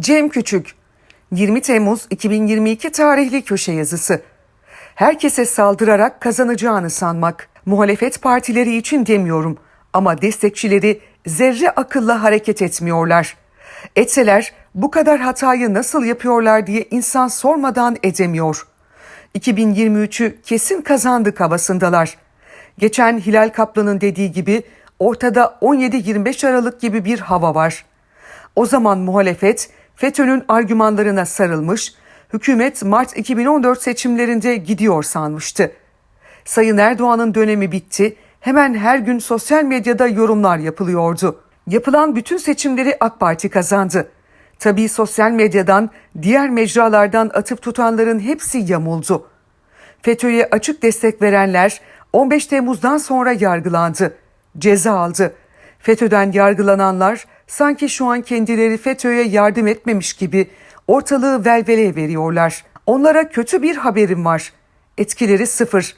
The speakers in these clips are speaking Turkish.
Cem Küçük 20 Temmuz 2022 tarihli köşe yazısı. Herkese saldırarak kazanacağını sanmak. Muhalefet partileri için demiyorum ama destekçileri zerre akılla hareket etmiyorlar. Etseler bu kadar hatayı nasıl yapıyorlar diye insan sormadan edemiyor. 2023'ü kesin kazandık havasındalar. Geçen Hilal Kaplan'ın dediği gibi ortada 17-25 Aralık gibi bir hava var. O zaman muhalefet FETÖ'nün argümanlarına sarılmış, hükümet Mart 2014 seçimlerinde gidiyor sanmıştı. Sayın Erdoğan'ın dönemi bitti, hemen her gün sosyal medyada yorumlar yapılıyordu. Yapılan bütün seçimleri AK Parti kazandı. Tabii sosyal medyadan, diğer mecralardan atıp tutanların hepsi yamuldu. FETÖ'ye açık destek verenler 15 Temmuz'dan sonra yargılandı. Ceza aldı. FETÖ'den yargılananlar sanki şu an kendileri FETÖ'ye yardım etmemiş gibi ortalığı velveleye veriyorlar. Onlara kötü bir haberim var. Etkileri sıfır.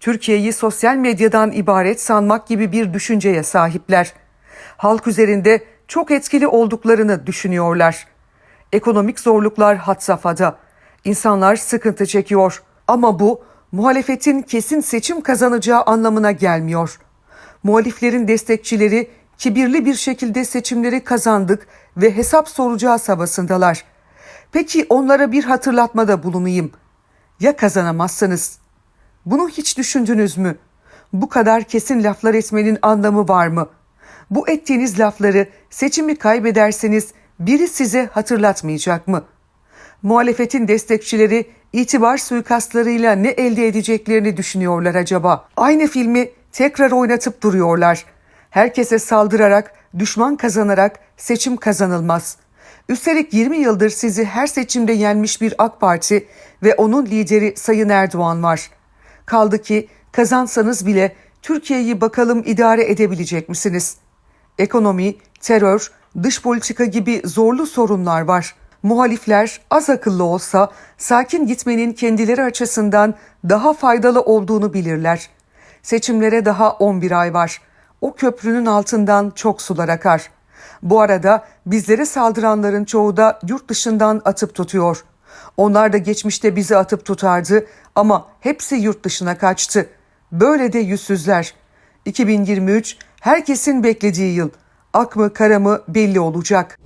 Türkiye'yi sosyal medyadan ibaret sanmak gibi bir düşünceye sahipler. Halk üzerinde çok etkili olduklarını düşünüyorlar. Ekonomik zorluklar had safhada. İnsanlar sıkıntı çekiyor. Ama bu muhalefetin kesin seçim kazanacağı anlamına gelmiyor. Muhaliflerin destekçileri kibirli bir şekilde seçimleri kazandık ve hesap soracağız havasındalar. Peki onlara bir hatırlatmada bulunayım. Ya kazanamazsanız? Bunu hiç düşündünüz mü? Bu kadar kesin laflar etmenin anlamı var mı? Bu ettiğiniz lafları seçimi kaybederseniz biri size hatırlatmayacak mı? Muhalefetin destekçileri itibar suikastlarıyla ne elde edeceklerini düşünüyorlar acaba? Aynı filmi tekrar oynatıp duruyorlar. Herkese saldırarak, düşman kazanarak seçim kazanılmaz. Üstelik 20 yıldır sizi her seçimde yenmiş bir AK Parti ve onun lideri Sayın Erdoğan var. Kaldı ki kazansanız bile Türkiye'yi bakalım idare edebilecek misiniz? Ekonomi, terör, dış politika gibi zorlu sorunlar var. Muhalifler az akıllı olsa sakin gitmenin kendileri açısından daha faydalı olduğunu bilirler. Seçimlere daha 11 ay var. O köprünün altından çok sular akar. Bu arada bizlere saldıranların çoğu da yurt dışından atıp tutuyor. Onlar da geçmişte bizi atıp tutardı ama hepsi yurt dışına kaçtı. Böyle de yüzsüzler. 2023 herkesin beklediği yıl. Ak mı kara mı belli olacak.